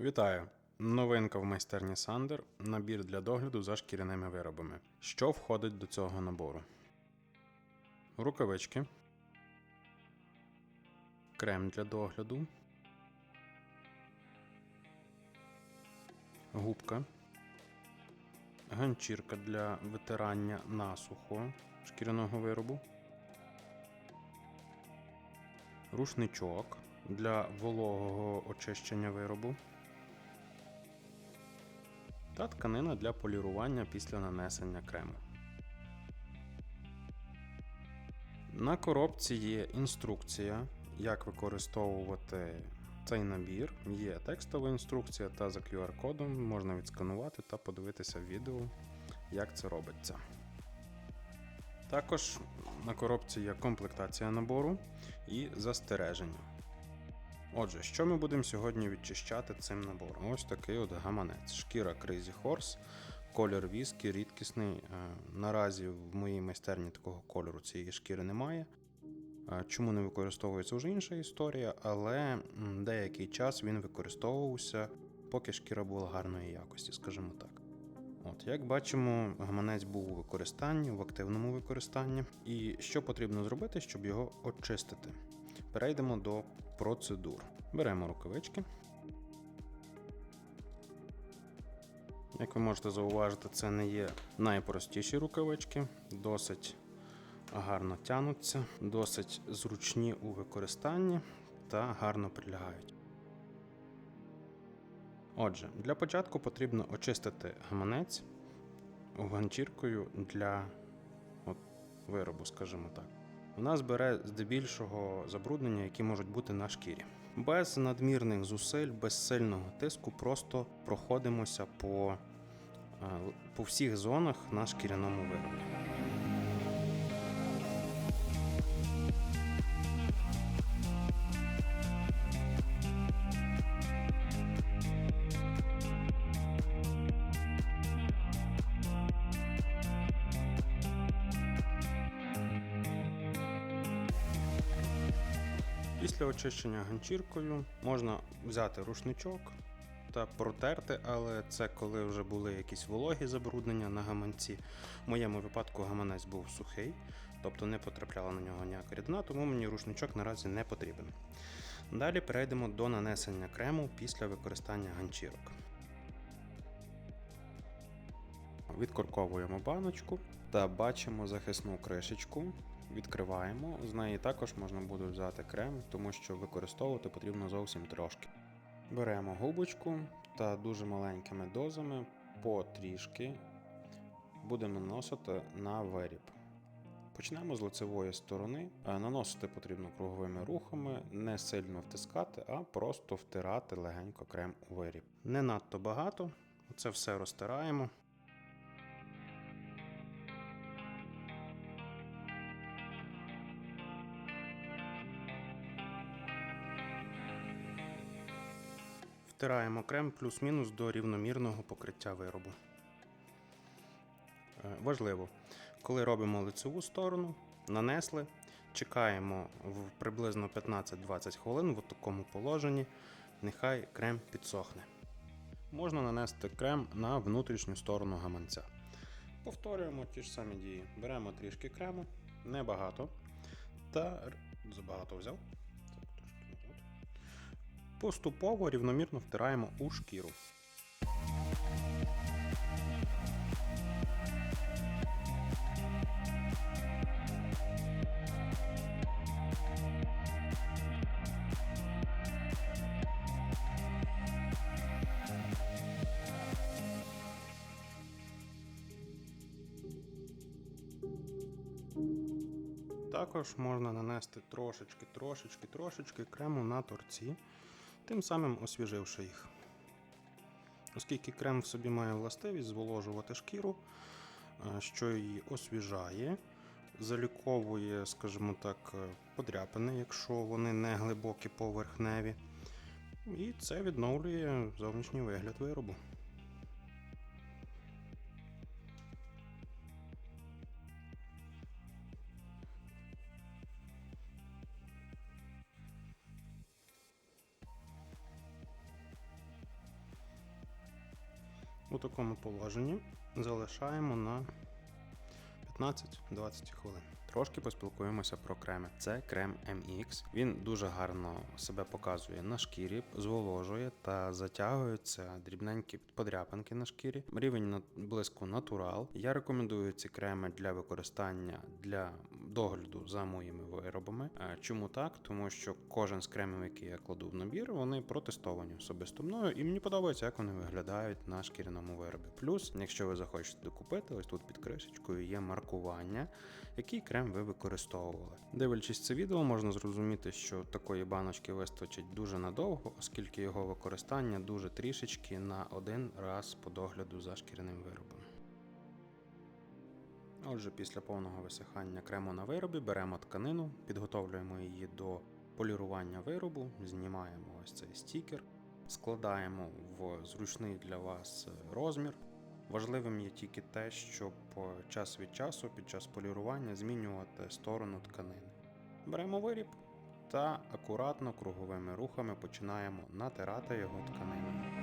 Вітаю! Новинка в майстерні Сандер набір для догляду за шкіряними виробами. Що входить до цього набору? Рукавички, крем для догляду, губка, ганчірка для витирання насухо шкіряного виробу, рушничок для вологого очищення виробу та тканина для полірування після нанесення крему. На коробці є інструкція, як використовувати цей набір. Є текстова інструкція та за QR-кодом можна відсканувати та подивитися відео, як це робиться. Також на коробці є комплектація набору і застереження. Отже, що ми будемо сьогодні відчищати цим набором? Ось такий от гаманець. Шкіра Crazy Horse, колір віскі, рідкісний. Е, Наразі в моїй майстерні такого кольору цієї шкіри немає. Е, Чому не використовується вже інша історія, але деякий час він використовувався, поки шкіра була гарної якості, скажімо так. От, як бачимо, гаманець був у використанні, в активному використанні. І що потрібно зробити, щоб його очистити? Перейдемо до процедур. Беремо рукавички. Як ви можете зауважити, це не є найпростіші рукавички, досить гарно тянуться, досить зручні у використанні та гарно прилягають. Отже, для початку потрібно очистити гаманець ганчіркою для от, виробу, скажімо так. Вона бере здебільшого забруднення, які можуть бути на шкірі. Без надмірних зусиль, без сильного тиску, просто проходимося по, е, по всіх зонах на шкіряному виробі. Після очищення ганчіркою можна взяти рушничок та протерти, але це коли вже були якісь вологі забруднення на гаманці. В моєму випадку гаманець був сухий, тобто не потрапляла на нього ніяка рідина, тому мені рушничок наразі не потрібен. Далі перейдемо до нанесення крему після використання ганчірок. Відкорковуємо баночку та бачимо захисну кришечку. Відкриваємо. З неї також можна буде взяти крем, тому що використовувати потрібно зовсім трошки. Беремо губочку та дуже маленькими дозами потрішки будемо наносити на виріб. Почнемо з лицевої сторони. Е, Наносити потрібно круговими рухами, не сильно втискати, а просто втирати легенько крем у виріб. Не надто багато, це все розтираємо. Втираємо крем плюс-мінус до рівномірного покриття виробу. Е, Важливо, коли робимо лицеву сторону, нанесли, чекаємо в приблизно 15-20 хвилин в такому положенні, нехай крем підсохне. Можна нанести крем на внутрішню сторону гаманця. Повторюємо ті ж самі дії. Беремо трішки крему, небагато. Та забагато взяв. Поступово рівномірно втираємо у шкіру. Також можна нанести трошечки, трошечки, трошечки крему на торці, тим самим освіживши їх. Оскільки крем в собі має властивість зволожувати шкіру, е, що її освіжає, заліковує, скажімо так, е, подряпини, якщо вони не глибокі поверхневі. І це відновлює зовнішній вигляд виробу. У такому положенні залишаємо на 15-20 хвилин. Трошки поспілкуємося про креми. Це крем MX. Він дуже гарно себе показує на шкірі, зволожує та затягуються дрібненькі подряпинки на шкірі. Рівень блиску натурал. Я рекомендую ці креми для використання для догляду за моїми виробами. Е, Чому так? Тому що кожен з кремів, який я кладу в набір, вони протестовані особисто мною, і мені подобається, як вони виглядають на шкіряному виробі. Плюс, якщо ви захочете докупити, ось тут під кришечкою є маркування, який крем ви використовували. Дивлячись це відео, можна зрозуміти, що такої баночки вистачить дуже надовго, оскільки його використання дуже трішечки на один раз по догляду за шкіряним виробом. Отже, після повного висихання крему на виробі беремо тканину, підготовлюємо її до полірування виробу, знімаємо ось цей стікер, складаємо в зручний для вас е, розмір. Важливим є тільки те, щоб е, час від часу під час полірування змінювати сторону тканини. Беремо виріб та акуратно круговими рухами починаємо натирати його тканиною.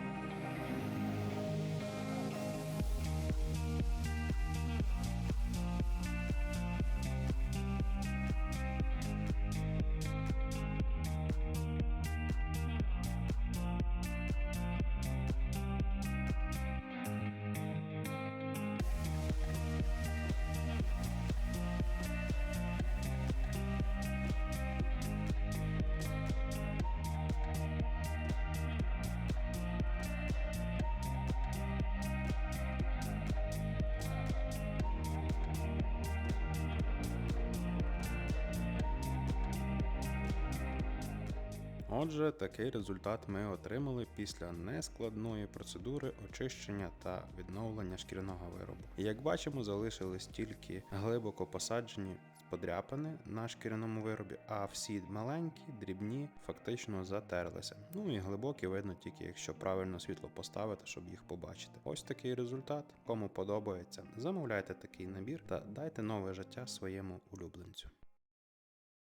Отже, такий результат ми отримали після нескладної процедури очищення та відновлення шкіряного виробу. Як бачимо, залишились тільки глибоко посаджені подряпини на шкіряному виробі, а всі маленькі, дрібні фактично затерлися. Ну і глибокі видно тільки якщо правильно світло поставити, щоб їх побачити. Ось такий результат. Кому подобається, замовляйте такий набір та дайте нове життя своєму улюбленцю.